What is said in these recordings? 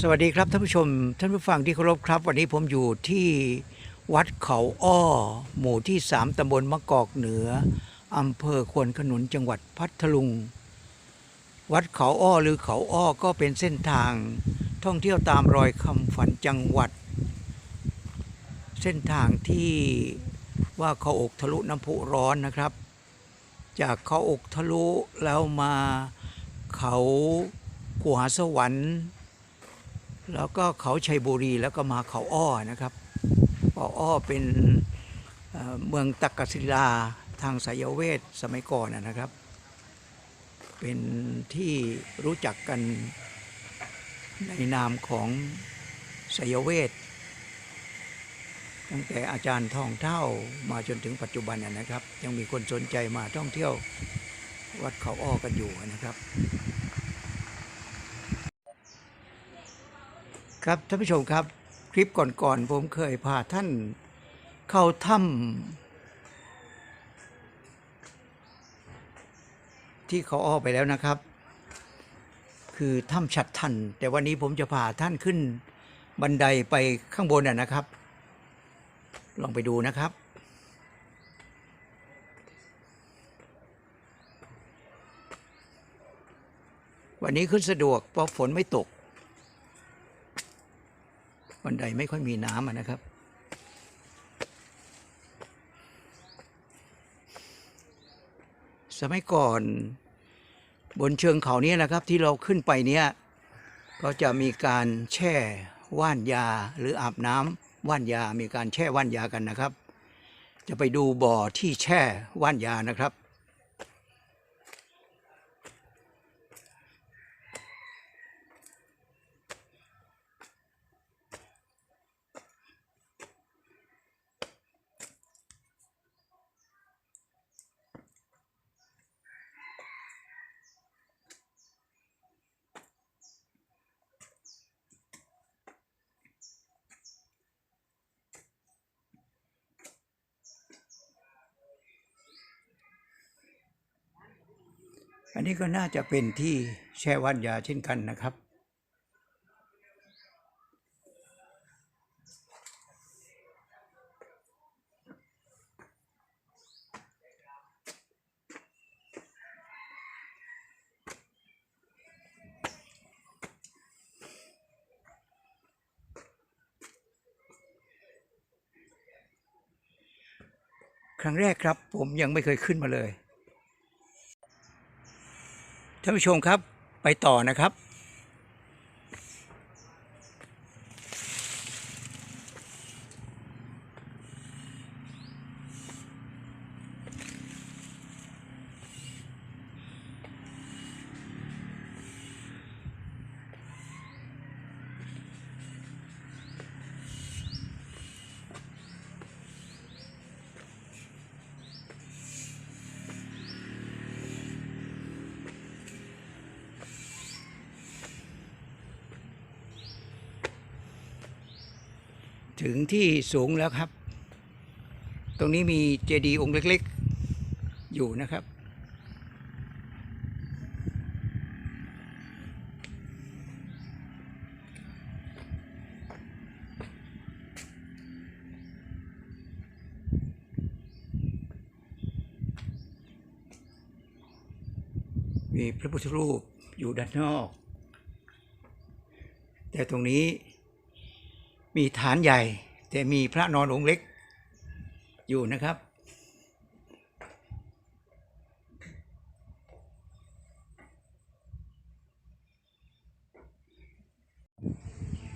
สวัสดีครับท่านผู้ชม ท่านผู้ฟังที่เคารพครับ วันนี้ผมอยู่ที่วัดเขาอ้อ หมู่ที่ 3 ตำบลมะกอกเหนืออำเภอควนขนุนจังหวัดพัทลุง วัดเขาอ้อหรือเขาอ้อก็เป็นเส้นทางท่องเที่ยวตามรอยคำฝันจังหวัด เส้นทางที่ว่าเขาอกทะลุน้ำพุร้อนนะครับ จากเขาอกทะลุแล้วมาเขาขวาสวรรค์ แล้วก็เขาชัยบุรีแล้วก็มาเขาอ้อนะครับเขาอ้อเป็นเมืองตักกศิลาทางสายเวทสมัยก่อนนะครับ เป็นที่รู้จักกันในนามของสายเวทตั้งแต่อาจารย์ทองเท่ามาจนถึงปัจจุบันนะครับ ยังมีคนสนใจมาท่องเที่ยววัดเขาอ้อกันอยู่นะครับ ครับท่านผู้ชมครับคลิปก่อนๆผมเคยพาท่านเข้าถ้ำที่เขาอ้อไปแล้วนะครับ คือถ้ำฉัดทัน แต่วันนี้ผมจะพาท่านขึ้นบันไดไปข้างบนน่ะนะครับ ลองไปดูนะครับวันนี้ขึ้นสะดวกเพราะฝนไม่ตก บันไดไม่ค่อยมีน้ำนะครับ สมัยก่อนบนเชิงเขาเนี้นะครับ ที่เราขึ้นไปเนี้ยก็จะมีการแช่ว่านยาหรืออาบน้ำว่านยามีการแช่ว่านยากันนะครับ จะไปดูบ่อที่แช่ว่านยานะครับ อันนี้ก็น่าจะเป็นที่แช่ว่านยาเช่นกันนะครับ ครั้งแรกครับผมยังไม่เคยขึ้นมาเลย ท่านผู้ชมครับไปต่อนะครับ ถึงที่สูงแล้วครับ ตรงนี้มีเจดีย์องค์เล็กๆ อยู่นะครับ มีพระพุทธรูปอยู่ด้านนอก แต่ตรงนี้ มีฐานใหญ่ แต่มีพระนอนองค์เล็กอยู่นะครับ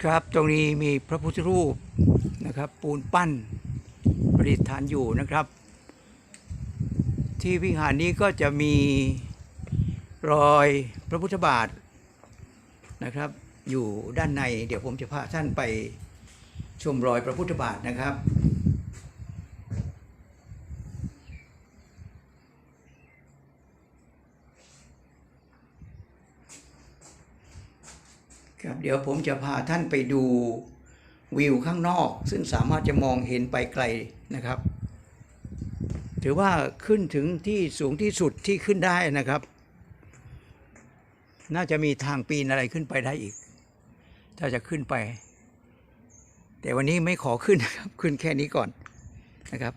ครับตรงนี้มีพระพุทธรูปนะครับ ปูนปั้นประดิษฐานอยู่นะครับ ที่วิหารนี้ก็จะมีรอยพระพุทธบาทนะครับ อยู่ด้านในเดี๋ยวผมจะพาท่านไป ชมรอยพระพุทธบาทนะครับ ครับเดี๋ยวผมจะพาท่านไปดูวิวข้างนอก ซึ่งสามารถจะมองเห็นไปไกลนะครับ ถือว่าขึ้นถึงที่สูงที่สุดที่ขึ้นได้นะครับ น่าจะมีทางปีนอะไรขึ้นไปได้อีก ถ้าจะขึ้นไป แต่วันนี้ไม่ขอขึ้นนะครับ ขึ้นแค่นี้ก่อนนะครับ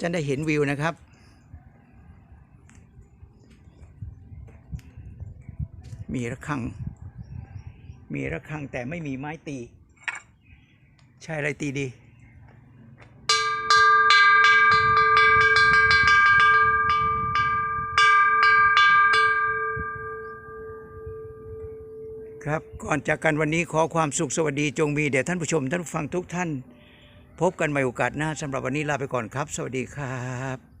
จะได้เห็นวิวนะครับ มีระฆัง มีระฆังแต่ไม่มีไม้ตี ใช่อะไรตีดี ครับก่อนจากกันวันนี้ขอความสุขสวัสดีจงมีแด่ท่านผู้ชมท่านผู้ฟังทุกท่าน พบกันใหม่โอกาสหน้าสำหรับวันนี้ลาไปก่อนครับ สวัสดีครับ